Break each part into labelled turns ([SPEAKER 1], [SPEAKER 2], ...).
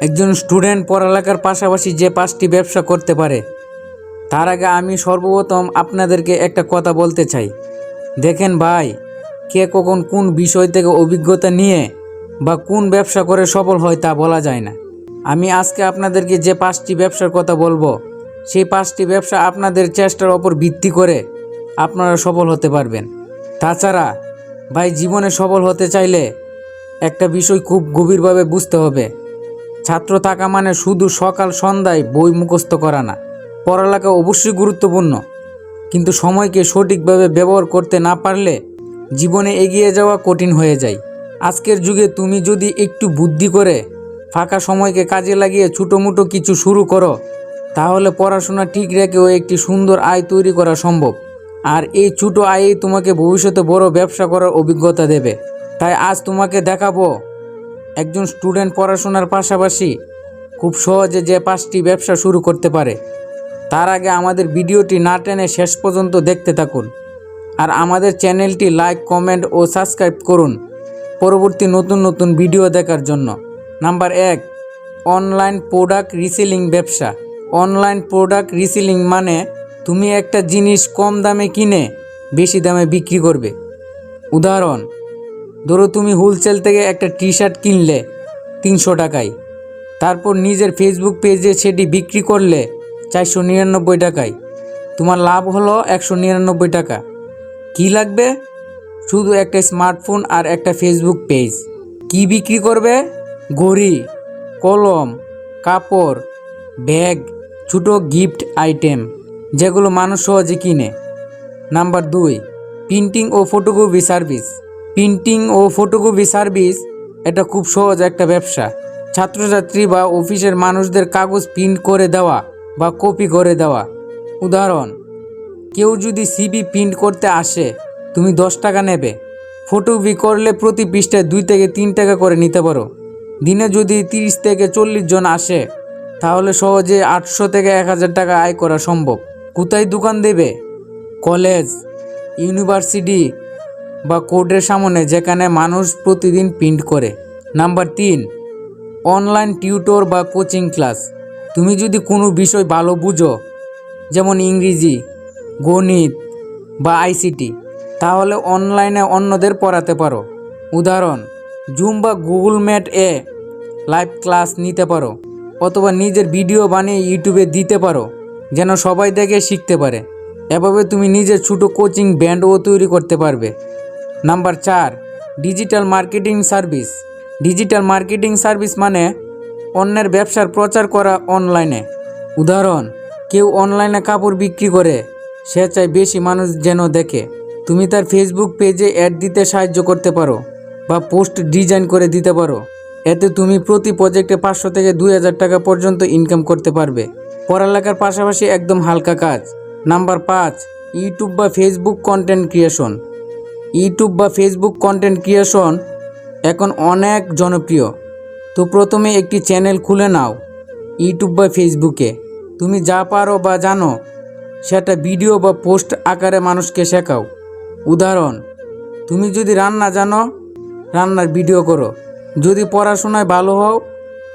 [SPEAKER 1] একজন স্টুডেন্ট পড়ালেখার পাশাপাশি যে পাঁচটি ব্যবসা করতে পারে, তার আগে আমি সর্বপ্রথম আপনাদেরকে একটা কথা বলতে চাই। দেখেন ভাই, কে কখন কোন বিষয় থেকে অভিজ্ঞতা নিয়ে বা কোন ব্যবসা করে সফল হয় তা বলা যায় না। আমি আজকে আপনাদেরকে যে পাঁচটি ব্যবসার কথা বলব, সেই পাঁচটি ব্যবসা আপনাদের চেষ্টার ওপর ভিত্তি করে আপনারা সফল হতে পারবেন। তাছাড়া, ভাই, জীবনে সফল হতে চাইলে একটা বিষয় খুব গভীরভাবে বুঝতে হবে। ছাত্র থাকা মানে শুধু সকাল সন্ধ্যায় বই মুখস্থ করা না, পড়ালেখা অবশ্যই গুরুত্বপূর্ণ। কিন্তু সময়কে সঠিকভাবে ব্যবহার করতে না পারলে জীবনে এগিয়ে যাওয়া কঠিন হয়ে যায়। আজকের যুগে তুমি যদি একটু বুদ্ধি করে ফাঁকা সময়কে কাজে লাগিয়ে ছোটোমোটো কিছু শুরু করো, তাহলে পড়াশোনা ঠিক রেখেও একটি সুন্দর আয় তৈরি করা সম্ভব। আর এই ছোটো আয়েই তোমাকে ভবিষ্যতে বড় ব্যবসা করার অভিজ্ঞতা দেবে। তাই আজ তোমাকে দেখাবো একজন স্টুডেন্ট পড়াশোনার পাশাপাশি খুব সহজে যে পাঁচটি ব্যবসা শুরু করতে পারে, তার আগে আমাদের ভিডিওটি না টেনে শেষ পর্যন্ত দেখতে থাকুন। আর আমাদের চ্যানেলটি লাইক, কমেন্ট ও সাবস্ক্রাইব করুন পরবর্তী নতুন নতুন ভিডিও দেখার জন্য। নাম্বার এক, অনলাইন প্রোডাক্ট রিসেলিং ব্যবসা। অনলাইন প্রোডাক্ট রিসেলিং মানে তুমি একটা জিনিস কম দামে কিনে বেশি দামে বিক্রি করবে। উদাহরণ ধরো তুমি হোলসেল থেকে একটা টি শার্ট কিনলে তিনশো টাকায়, তারপর নিজের ফেসবুক পেজে সেটি বিক্রি করলে চারশো নিরানব্বই টাকায়, তোমার লাভ হলো একশো নিরানব্বই টাকা। কি লাগবে? শুধু একটা স্মার্টফোন আর একটা ফেসবুক পেজ কি বিক্রি করবে? ঘড়ি, কলম, কাপড়, ব্যাগ, ছোটো গিফট আইটেম যেগুলো মানুষ সহজে কিনে। নাম্বার দুই প্রিন্টিং ও ফটোকপি সার্ভিস প্রিন্টিং ও ফটোকপি সার্ভিস, এটা খুব সহজ একটা ব্যবসা। ছাত্রছাত্রী বা অফিসের মানুষদের কাগজ প্রিন্ট করে দেওয়া বা কপি করে দেওয়া। উদাহরণ, কেউ যদি সিবি প্রিন্ট করতে আসে, তুমি দশ টাকা নেবে। ফটোকপি করলে প্রতি পৃষ্ঠায় দুই থেকে তিন টাকা করে নিতে পারো। দিনে যদি তিরিশ থেকে চল্লিশ জন আসে, তাহলে সহজে আটশো থেকে এক হাজার টাকা আয় করা সম্ভব। কোথায় দোকান দেবে? কলেজ, ইউনিভার্সিটি বা কোর্টের সামনে যেখানে মানুষ প্রতিদিন প্রিন্ট করে। নাম্বার তিন, অনলাইন টিউটর বা কোচিং ক্লাস। তুমি যদি কোনো বিষয় ভালো বুঝো, যেমন ইংরেজি, গণিত বা আইসিটি, তাহলে অনলাইনে অন্যদের পড়াতে পারো। উদাহরণ, জুম বা গুগল ম্যাট এ লাইভ ক্লাস নিতে পারো, অথবা নিজের ভিডিও বানিয়ে ইউটিউবে দিতে পারো, যেন সবাই দেখে শিখতে পারে। এভাবে তুমি নিজের ছোটো কোচিং ব্যান্ডও তৈরি করতে পারবে। নাম্বার চার, digital marketing service. Digital marketing service মানে অন্যের ব্যবসার প্রচার করা অনলাইনে। উদাহরণ, কেউ অনলাইনে কাপড় বিক্রি করে, সে চায় বেশি মানুষ যেন দেখে। তুমি তার ফেসবুক পেজে অ্যাড দিতে সাহায্য করতে পারো বা পোস্ট ডিজাইন করে দিতে পারো। এতে তুমি প্রতি প্রজেক্টে পাঁচশো থেকে দুই হাজার টাকা পর্যন্ত ইনকাম করতে পারবে। পড়ালেখার পাশাপাশি একদম হালকা কাজ। নাম্বার পাঁচ, ইউটিউব বা ফেসবুক কন্টেন্ট ক্রিয়েশন ইউটিউব বা ফেসবুক কন্টেন্ট ক্রিয়েশন এখন অনেক জনপ্রিয়। তো প্রথমে একটি চ্যানেল খুলে নাও, ইউটিউব বা ফেসবুকে তুমি যা পারো বা জানো, সেটা ভিডিও বা পোস্ট আকারে মানুষকে শেখাও। উদাহরণ, তুমি যদি রান্না জানো, রান্নার ভিডিও করো। যদি পড়াশোনায় ভালো হও,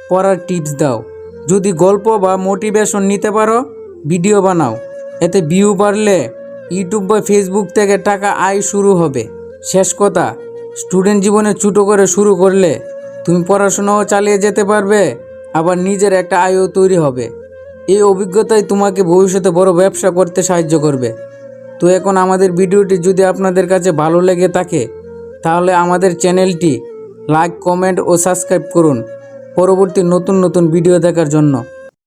[SPEAKER 1] পড়ার টিপস দাও। যদি গল্প বা মোটিভেশন নিতে পারো ভিডিও বানাও। এতে ভিউ বাড়লে ইউটিউব বা ফেসবুক থেকে টাকা আয় শুরু হবে। শেষ কথা স্টুডেন্ট জীবনে ছোটো করে শুরু করলে তুমি পড়াশোনাও চালিয়ে যেতে পারবে, আবার নিজের একটা আয়ও তৈরি হবে। এই অভিজ্ঞতাই তোমাকে ভবিষ্যতে বড় ব্যবসা করতে সাহায্য করবে। তো এখন আমাদের ভিডিওটি যদি আপনাদের কাছে ভালো লেগে থাকে, তাহলে আমাদের চ্যানেলটি লাইক, কমেন্ট ও সাবস্ক্রাইব করুন। পরবর্তী নতুন নতুন ভিডিও দেখার জন্য।